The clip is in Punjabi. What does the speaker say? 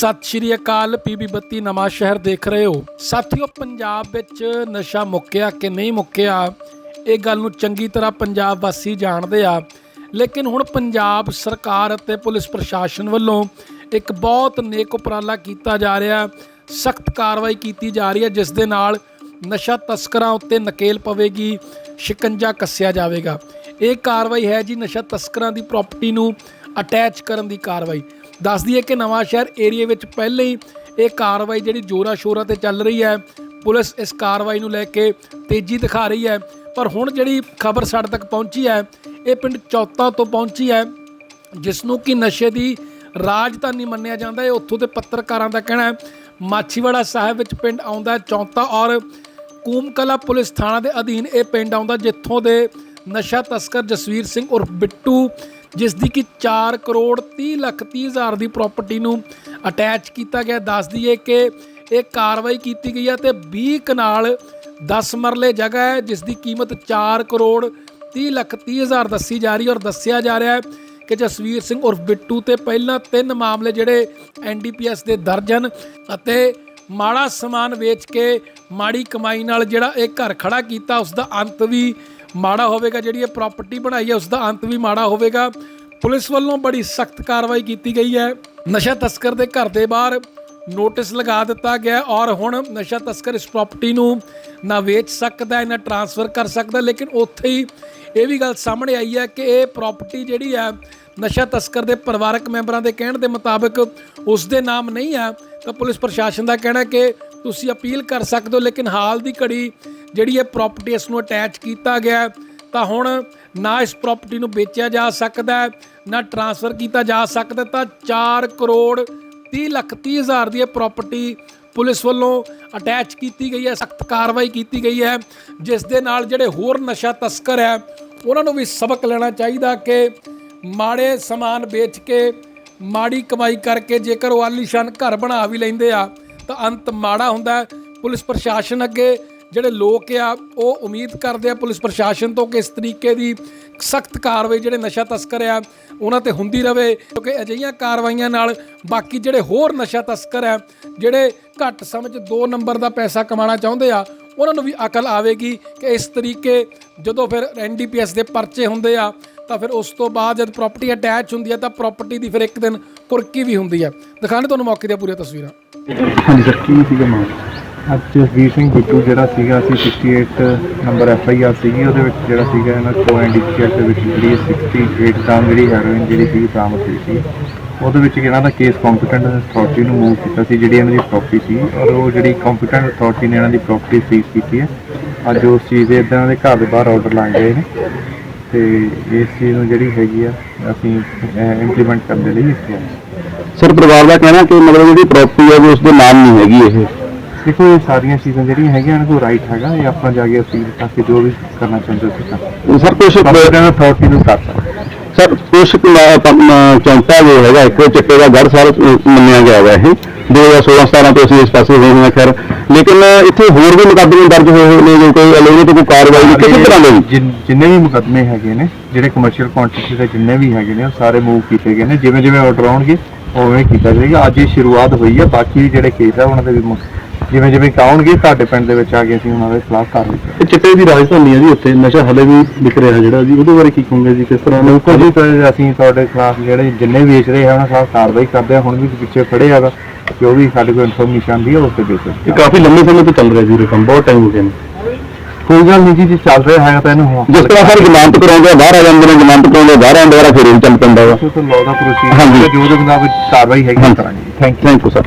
ਸਤਿ ਸ਼੍ਰੀ ਅਕਾਲ ਪੀਬੀ ਬੱਤੀ, ਨਵਾਂ ਸ਼ਹਿਰ ਦੇਖ ਰਹੇ ਹੋ। ਸਾਥੀਓ, ਪੰਜਾਬ ਵਿੱਚ ਨਸ਼ਾ ਮੁੱਕਿਆ ਕਿ ਨਹੀਂ ਮੁੱਕਿਆ, ਇਹ ਗੱਲ ਨੂੰ ਚੰਗੀ ਤਰ੍ਹਾਂ ਪੰਜਾਬ ਵਾਸੀ ਜਾਣਦੇ ਆ। ਲੇਕਿਨ ਹੁਣ ਪੰਜਾਬ ਸਰਕਾਰ ਅਤੇ ਪੁਲਿਸ ਪ੍ਰਸ਼ਾਸਨ ਵੱਲੋਂ ਇੱਕ ਬਹੁਤ ਨੇਕ ਉਪਰਾਲਾ ਕੀਤਾ ਜਾ ਰਿਹਾ। ਸਖਤ ਕਾਰਵਾਈ ਕੀਤੀ ਜਾ ਰਹੀ ਹੈ, ਜਿਸ ਦੇ ਨਾਲ ਨਸ਼ਾ ਤਸਕਰਾਂ ਉੱਤੇ ਨਕੇਲ ਪਵੇਗੀ, ਸ਼ਿਕੰਜਾ ਕੱਸਿਆ ਜਾਵੇਗਾ। ਇਹ ਕਾਰਵਾਈ ਹੈ ਜੀ ਨਸ਼ਾ ਤਸਕਰਾਂ ਦੀ ਪ੍ਰਾਪਰਟੀ ਨੂੰ ਅਟੈਚ ਕਰਨ ਦੀ ਕਾਰਵਾਈ। ਦੱਸਦੀ ਹੈ ਕਿ ਨਵਾਂ ਸ਼ਹਿਰ ਏਰੀਆ ਵਿੱਚ ਪਹਿਲੇ ਹੀ ਇਹ ਕਾਰਵਾਈ ਜਿਹੜੀ ਜੋਰਾ ਸ਼ੋਰਾ ਤੇ ਚੱਲ ਰਹੀ ਹੈ। ਪੁਲਿਸ ਇਸ ਕਾਰਵਾਈ ਨੂੰ ਲੈ ਕੇ ਤੇਜ਼ੀ ਦਿਖਾ ਰਹੀ ਹੈ। ਪਰ ਹੁਣ ਜਿਹੜੀ ਖਬਰ ਸਾਡੇ ਤੱਕ ਪਹੁੰਚੀ ਹੈ, ਇਹ ਪਿੰਡ ਚੌਤਾ ਤੋਂ ਪਹੁੰਚੀ ਹੈ ਜਿਸ ਨੂੰ ਕਿ ਨਸ਼ੇ ਦੀ ਰਾਜਧਾਨੀ ਮੰਨਿਆ ਜਾਂਦਾ ਹੈ। ਉੱਥੋਂ ਦੇ ਪੱਤਰਕਾਰਾਂ ਦਾ ਕਹਿਣਾ ਹੈ, ਮਾਛੀਵਾੜਾ ਸਾਹਿਬ ਵਿੱਚ ਪਿੰਡ ਆਉਂਦਾ ਚੌਂਤਾ ਔਰ ਕੂਮਕਲਾ ਪੁਲਿਸ ਥਾਣਾ ਦੇ ਅਧੀਨ ਇਹ ਪਿੰਡ ਆਉਂਦਾ, ਜਿੱਥੋਂ ਦੇ ਨਸ਼ਾ ਤਸਕਰ ਜਸਵੀਰ ਸਿੰਘ ਉਰਫ ਬਿੱਟੂ ਜਿਸ ਦੀ ਕਿ 4 ਕਰੋੜ 30 ਲੱਖ 30 ਹਜ਼ਾਰ ਦੀ ਪ੍ਰਾਪਰਟੀ ਨੂੰ ਅਟੈਚ ਕੀਤਾ ਗਿਆ। ਦੱਸ ਦਈਏ ਕਿ ਇਹ ਕਾਰਵਾਈ ਕੀਤੀ ਗਈ ਹੈ ਤੇ 20 ਕਨਾਲ 10 ਮਰਲੇ ਜਗ੍ਹਾ ਹੈ ਜਿਸ ਦੀ ਕੀਮਤ 4 ਕਰੋੜ 30 ਲੱਖ 30 ਹਜ਼ਾਰ ਦੱਸੀ ਜਾ ਰਹੀ ਹੈ ਔਰ ਦੱਸਿਆ ਜਾ ਰਿਹਾ ਹੈ ਕਿ ਜਸਵੀਰ ਸਿੰਘ ਉਰਫ ਬਿੱਟੂ ਤੇ ਪਹਿਲਾਂ ਤਿੰਨ ਮਾਮਲੇ ਜਿਹੜੇ ਐਨਡੀਪੀਐਸ ਦੇ ਦਰਜ ਹਨ ਅਤੇ ਮਾੜਾ ਸਮਾਨ ਵੇਚ ਕੇ ਮਾੜੀ ਕਮਾਈ ਨਾਲ ਜਿਹੜਾ ਇਹ ਘਰ ਖੜਾ ਕੀਤਾ ਉਸ ਦਾ ਅੰਤ ਵੀ ਮਾੜਾ ਹੋਵੇਗਾ, ਜਿਹੜੀ ਇਹ ਪ੍ਰਾਪਰਟੀ ਬਣਾਈ ਹੈ ਉਸ ਦਾ ਅੰਤ ਵੀ ਮਾੜਾ ਹੋਵੇਗਾ। ਪੁਲਿਸ ਵੱਲੋਂ ਬੜੀ ਸਖਤ ਕਾਰਵਾਈ ਕੀਤੀ ਗਈ ਹੈ। ਨਸ਼ਾ ਤਸਕਰ ਦੇ ਘਰ ਦੇ ਬਾਹਰ ਨੋਟਿਸ ਲਗਾ ਦਿੱਤਾ ਗਿਆ ਔਰ ਹੁਣ ਨਸ਼ਾ ਤਸਕਰ ਇਸ ਪ੍ਰਾਪਰਟੀ ਨੂੰ ਨਾ ਵੇਚ ਸਕਦਾ, ਨਾ ਟਰਾਂਸਫਰ ਕਰ ਸਕਦਾ, ਲੇਕਿਨ ਉੱਥੇ ਹੀ ਇਹ ਵੀ ਗੱਲ ਸਾਹਮਣੇ ਆਈ ਹੈ ਕਿ ਇਹ ਪ੍ਰਾਪਰਟੀ ਜਿਹੜੀ ਹੈ, ਨਸ਼ਾ ਤਸਕਰ ਦੇ ਪਰਿਵਾਰਕ ਮੈਂਬਰਾਂ ਦੇ ਕਹਿਣ ਦੇ ਮੁਤਾਬਕ ਉਸ ਦੇ ਨਾਮ ਨਹੀਂ ਹੈ। ਤਾਂ ਪੁਲਿਸ ਪ੍ਰਸ਼ਾਸਨ ਦਾ ਕਹਿਣਾ ਕਿ ਤੁਸੀਂ ਅਪੀਲ ਕਰ ਸਕਦੇ ਹੋ, ਲੇਕਿਨ ਹਾਲ ਦੀ ਘੜੀ ਜਿਹੜੀ ਇਹ ਪ੍ਰਾਪਰਟੀ ਇਸ ਨੂੰ ਅਟੈਚ ਕੀਤਾ ਗਿਆ ਤਾਂ ਹੁਣ ਨਾ ਇਸ ਪ੍ਰਾਪਰਟੀ ਨੂੰ ਵੇਚਿਆ ਜਾ ਸਕਦਾ ਨਾ ਟਰਾਂਸਫਰ ਕੀਤਾ ਜਾ ਸਕਦਾ, ਤਾਂ 4 ਕਰੋੜ 30 ਲੱਖ 30 ਹਜ਼ਾਰ ਦੀ ਇਹ ਪ੍ਰਾਪਰਟੀ ਪੁਲਿਸ ਵੱਲੋਂ ਅਟੈਚ ਕੀਤੀ ਗਈ ਹੈ, ਸਖਤ ਕਾਰਵਾਈ ਕੀਤੀ ਗਈ ਹੈ, ਜਿਸ ਦੇ ਨਾਲ ਜਿਹੜੇ ਹੋਰ ਨਸ਼ਾ ਤਸਕਰ ਹੈ, ਉਹਨਾਂ ਨੂੰ ਵੀ ਸਬਕ ਲੈਣਾ ਚਾਹੀਦਾ ਕਿ ਮਾੜੇ ਸਮਾਨ ਵੇਚ ਕੇ, ਮਾੜੀ ਕਮਾਈ ਕਰਕੇ ਜੇਕਰ ਉਹ ਆਲੀਸ਼ਾਨ ਘਰ ਬਣਾ ਵੀ ਲੈਂਦੇ ਆ, ਤਾਂ ਅੰਤ ਮਾੜਾ ਹੁੰਦਾ ਪੁਲਿਸ ਪ੍ਰਸ਼ਾਸਨ ਅੱਗੇ ਜਿਹੜੇ ਲੋਕ ਆ, ਉਹ ਉਮੀਦ ਕਰਦੇ ਆ ਪੁਲਿਸ ਪ੍ਰਸ਼ਾਸਨ ਤੋਂ ਕਿ ਇਸ ਤਰੀਕੇ ਦੀ ਸਖਤ ਕਾਰਵਾਈ ਜਿਹੜੇ ਨਸ਼ਾ ਤਸਕਰ ਆ, ਉਹਨਾਂ ਤੇ ਹੁੰਦੀ ਰਵੇ, ਕਿਉਂਕਿ ਅਜਿਹੀਆਂ ਕਾਰਵਾਈਆਂ ਨਾਲ ਬਾਕੀ ਜਿਹੜੇ ਹੋਰ ਨਸ਼ਾ ਤਸਕਰ ਆ, ਜਿਹੜੇ ਘੱਟ ਸਮੇਂ 'ਚ 2 ਨੰਬਰ ਦਾ ਪੈਸਾ ਕਮਾਉਣਾ ਚਾਹੁੰਦੇ ਆ, ਉਹਨਾਂ ਨੂੰ ਵੀ ਅਕਲ ਆਵੇਗੀ ਕਿ ਇਸ ਤਰੀਕੇ ਜਦੋਂ ਫਿਰ ਐਨਡੀਪੀਐਸ ਦੇ ਪਰਚੇ ਹੁੰਦੇ ਆ, ਤਾਂ ਫਿਰ ਉਸ ਤੋਂ ਬਾਅਦ ਜਦ ਪ੍ਰਾਪਰਟੀ ਅਟੈਚ ਹੁੰਦੀ ਹੈ ਤਾਂ ਪ੍ਰਾਪਰਟੀ ਦੀ ਫਿਰ ਇੱਕ ਦਿਨ ਕੁਰਕੀ ਵੀ ਹੁੰਦੀ ਹੈ ਦਿਖਾਣੇ ਤੁਹਾਨੂੰ ਮੌਕੇ ਦੀਆਂ ਪੂਰੀਆਂ ਤਸਵੀਰਾਂ। ਹਾਂਜੀ, ਸਰ, ਕੀ ਸੀਗਾ ਮਾਮਲਾ? ਅੱਜ ਜਸਵੀਰ ਸਿੰਘ ਬਿੱਟੂ ਜਿਹੜਾ ਸੀਗਾ, ਅਸੀਂ 68 ਨੰਬਰ ਐਫ ਆਈ ਆਰ ਸੀਗੀ, ਉਹਦੇ ਵਿੱਚ ਜਿਹੜਾ ਸੀਗਾ ਇਹਨਾਂ ਕੋਲ ਐਨਡੀਪੀਐਸ ਦੇ ਵਿੱਚ ਜਿਹੜੀ 68 ਗ੍ਰਾਮ ਜਿਹੜੀ ਹੈਰੋਇਨ ਜਿਹੜੀ ਸੀਗੀ ਬਰਾਮਦ ਹੋਈ ਸੀ। ਉਹਦੇ ਵਿੱਚ ਇਹਨਾਂ ਦਾ ਕੇਸ ਕੰਪੀਟੈਂਟ ਅਥਾਰਟੀ ਨੂੰ ਮੂਵ ਕੀਤਾ ਸੀ, ਜਿਹੜੀ ਇਹਨਾਂ ਦੀ ਪ੍ਰਾਪਰਟੀ ਸੀ। ਔਰ ਉਹ ਜਿਹੜੀ ਕੰਪੀਟੈਂਟ ਅਥਾਰਟੀ ਨੇ ਇਹਨਾਂ ਦੀ ਪ੍ਰਾਪਰਟੀ ਸੀਜ਼ ਕੀਤੀ ਹੈ। ਅੱਜ ਉਸ ਚੀਜ਼ ਦੇ ਇਦਾਂ ਦੇ ਘਰ ਦੇ ਬਾਹਰ ਆਰਡਰ ਲਾਏ ਗਏ ਨੇ। ਤੇ ਇਸ ਚੀਜ਼ ਨੂੰ ਜਿਹੜੀ ਹੈਗੀ ਆ, ਅਸੀਂ ਇੰਪਲੀਮੈਂਟ ਕਰਨ ਦੇ ਲਈ ਇੱਥੇ ਆਏ ਸਰ, ਪਰਿਵਾਰ ਦਾ ਕਹਿਣਾ ਕਿ ਮਤਲਬ ਜਿਹੜੀ ਪ੍ਰਾਪਰਟੀ ਹੈ ਉਹ ਉਸ ਦੇ ਨਾਮ ਨਹੀਂ ਹੈਗੀ ਇਹ। ਦੇਖੋ ਇਹ ਸਾਰੀਆਂ ਚੀਜ਼ਾਂ ਜਿਹੜੀਆਂ ਹੈਗੀਆਂ ਇਹਨਾਂ ਕੋਲ ਰਾਈਟ ਹੈਗਾ। ਇਹ ਆਪਣਾ ਜਾ ਕੇ ਅਪੀਲ ਕਰਕੇ ਜੋ ਵੀ ਕਰਨਾ ਚਾਹੁੰਦੇ ਹੋ ਤੁਸੀਂ ਕਰ ਸਰ ਕੁਛ ਕੰਪੀਟੈਂਟ ਅਥਾਰਟੀ ਨੂੰ ਕਰ ਸਕਦੇ। ਸਰ ਕੁਛ ਚੌਂਟਾ ਜੋ ਹੈਗਾ। ਇੱਕ ਚਿੱਟੇ ਦਾ ਗੜ ਸਾਹਿਬ ਮੰਨਿਆ ਗਿਆ ਹੈ ਇਹ। 2016 17 ਤੋਂ ਅਸੀਂ ਇਸ ਪਾਸੇ ਹੋਏ ਹਾਂ ਖੈਰ। ਲੇਕਿਨ ਇੱਥੇ ਹੋਰ ਵੀ ਮੁਕੱਦਮੇ ਦਰਜ ਹੋਏ ਹੋਏ ਨੇ ਜੋ ਕੋਈ ਅਲੋਨੇ ਤੋਂ ਕੋਈ ਕਾਰਵਾਈ ਨਹੀਂ ਕਿਸੇ ਤਰ੍ਹਾਂ ਦੇ ਜਿਨ- ਵੀ ਮੁਕੱਦਮੇ ਹੈਗੇ ਨੇ ਜਿਹੜੇ ਕਮਰਸ਼ੀਅਲ ਕੁਆਂਟੀਟੀ ਦੇ ਜਿੰਨੇ ਵੀ ਹੈਗੇ ਨੇ ਉਹ ਸਾਰੇ ਮੂਵ ਕੀਤੇ ਗਏ ਨੇ। ਜਿਵੇਂ ਜਿਵੇਂ ਆਰਡਰ ਆਉਣਗੇ ਉਵੇਂ ਕੀਤਾ ਜਾਏਗਾ। ਅੱਜ ਇਹ ਸ਼ੁਰੂਆਤ ਹੋਈ ਹੈ ਬਾਕੀ ਜਿਹੜੇ ਕੇਸ ਆ ਉਹਨਾਂ ਦੇ ਵੀ ਜਿਵੇਂ ਜਿਵੇਂ ਆਉਣਗੇ ਤੁਹਾਡੇ ਪਿੰਡ ਦੇ ਵਿੱਚ ਆ ਕੇ ਅਸੀਂ ਉਹਨਾਂ ਦੇ ਖਿਲਾਫ ਕਾਰਵਾਈ ਕਰਾਂਗੇ ਇਹ ਚਿੱਟੇ ਦੀ ਰਾਜਧਾਨੀ ਹੈ ਜੀ ਉੱਥੇ ਨਸ਼ਾ ਹਲੇ ਵੀ ਵਿਕ ਰਿਹਾ ਜਿਹੜਾ ਜੀ ਉਹਦੇ ਬਾਰੇ ਕੀ ਕਹੋਗੇ ਜੀ ਕਿਸ ਤਰ੍ਹਾਂ ਬਿਲਕੁਲ ਜੀ ਤਾਂ ਅਸੀਂ ਤੁਹਾਡੇ ਖਿਲਾਫ ਜਿਹੜੇ ਜਿੰਨੇ ਵੇਚ ਰਹੇ ਆ ਉਹਨਾਂ ਖਿਲਾਫ ਕਾਰਵਾਈ ਕਰਦੇ ਆ ਹੁਣ ਵੀ ਪਿੱਛੇ ਖੜੇ ਹੈਗਾ ਜੋ ਵੀ ਸਾਡੇ ਕੋਲ ਇਨਫੋਰਮੇਸ਼ਨ ਆਉਂਦੀ ਹੈ ਉਸ ਤੇ ਬੇਸਿਸ ਇਹ ਕਾਫੀ ਲੰਬੇ ਸਮੇਂ ਤੋਂ ਚੱਲ ਰਿਹਾ ਜੀ ਇਹ ਕੰਮ ਬਹੁਤ ਟਾਈਮ ਹੋ ਗਿਆ ਨੇ ਕੋਈ ਗੱਲ ਨਹੀਂ ਜੀ ਜੇ ਚੱਲ ਰਿਹਾ ਹੈਗਾ ਤਾਂ ਇਹਨੂੰ ਜਿਸ ਤਰ੍ਹਾਂ ਸਰ ਜ਼ਮਾਨਤ ਕਰਾਉਂਦੇ ਆ, ਬਾਹਰ ਆ ਜਾਂਦੇ ਨੇ ਜ਼ਮਾਨਤ ਕਰਾਉਂਦੇ ਆ, ਬਾਹਰ ਆਉਣ ਦੁਆਰਾ ਫਿਰ ਇਹ ਚੱਲ ਪੈਂਦਾ ਵਾ। ਦਾ। ਜੋ ਉਹਦੇ ਮੁਤਾਬਕ ਕਾਰਵਾਈ ਹੈਗੀ ਕਰਾਂਗੇ thank you thank you sir